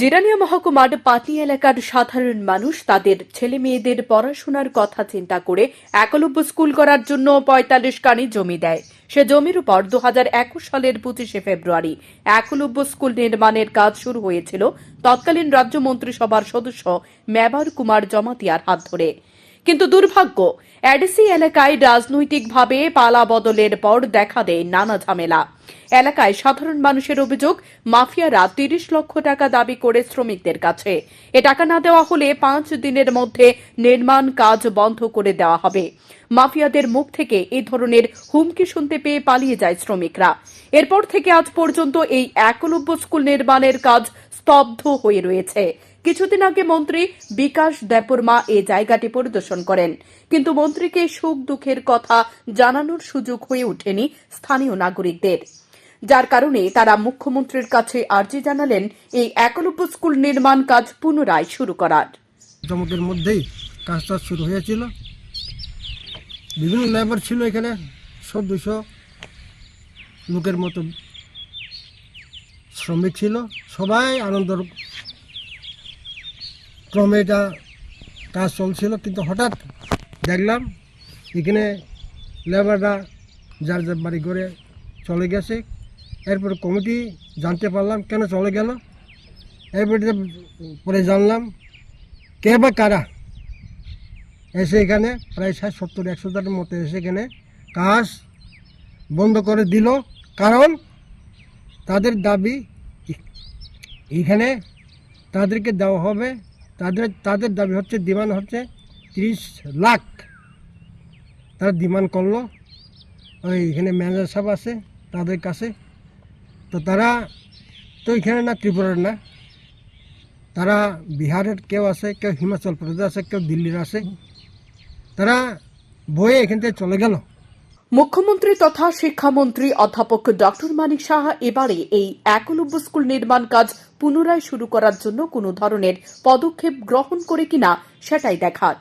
জিরানিয়া মহকুমার পাতি এলাকার সাধারণ মানুষ তাদের ছেলে মেয়েদের পড়াশোনার কথা চিন্তা করে একলব্য স্কুল করার জন্য পঁয়তাল্লিশ কানি জমি দেয়। সে জমির উপর দু হাজার একুশ সালের পঁচিশে ফেব্রুয়ারি একলব্য স্কুল নির্মাণের কাজ শুরু হয়েছিল। তৎকালীন রাজ্য মন্ত্রিসভার সদস্য মেবার কুমার জমাতিয়ার হাত ধরে। কিন্তু দুর্ভাগ্য, অ্যাডিসি এলাকায় রাজনৈতিকভাবে পালা বদলের পর দেখা দেয় নানা ঝামেলা। এলাকায় সাধারণ মানুষের অভিযোগ, মাফিয়ারা তিরিশ লক্ষ টাকা দাবি করে শ্রমিকদের কাছে। এ টাকা না দেওয়া হলে পাঁচ দিনের মধ্যে নির্মাণ কাজ বন্ধ করে দেওয়া হবে। মাফিয়াদের মুখ থেকে এ ধরনের হুমকি শুনতে পেয়ে পালিয়ে যায় শ্রমিকরা। এরপর থেকে আজ পর্যন্ত এই একলব্য স্কুল নির্মাণের কাজ স্তব্ধ হয়ে রয়েছে। কিছুদিন আগে মন্ত্রী বিকাশ দেববর্মা এই জায়গাটি পরিদর্শন করেন। কিন্তু মন্ত্রীকে সুখ দুঃখের কথা জানানোর সুযোগ হয়ে ওঠেনি স্থানীয় নাগরিকদের। যার কারণে তারা মুখ্যমন্ত্রীর কাছে আর্জি জানালেন এই একলব্য স্কুল নির্মাণ কাজ পুনরায় শুরু করার। জমকের মধ্যেই কাজটা শুরু হয়েছিল। বিভিন্ন লেবার ছিল এখানে, সব দুশো লোকের মতো শ্রমিক ছিল। সবাই আনন্দর ক্রমে এটা কাজ চলছিল, কিন্তু হঠাৎ দেখলাম এখানে লেবাররা যার যার বাড়ি করে চলে গেছে। এরপর কমিটি জানতে পারলাম কেন চলে গেল। এরপরে পরে জানলাম কে বা কারা এসে এখানে প্রায় ষাট, সত্তর, একশো জনের মতো এসে এখানে কাজ বন্ধ করে দিল। কারণ তাদের দাবি এখানে তাদেরকে দেওয়া হবে তাদের তাদের দাবি হচ্ছে, ডিমান্ড হচ্ছে তিরিশ লাখ। তারা ডিমান্ড করল। ওই এখানে ম্যানেজার সাহেব আছে, তাদের কাছে। তো তারা, তো এখানে না, ত্রিপুরার না। তারা বিহারের কেউ আছে, কেউ হিমাচল প্রদেশ আছে, কেউ দিল্লির আছে। তারা বয়ে এখান থেকে চলে গেল। মুখ্যমন্ত্রী তথা শিক্ষামন্ত্রী অধ্যাপক ডক্টর মানিক সাহা এবারে এই একলব্য স্কুল নির্মাণ কাজ পুনরায় শুরু করার জন্য কোনো ধরনের পদক্ষেপ গ্রহণ করে কিনা সেটাই দেখার।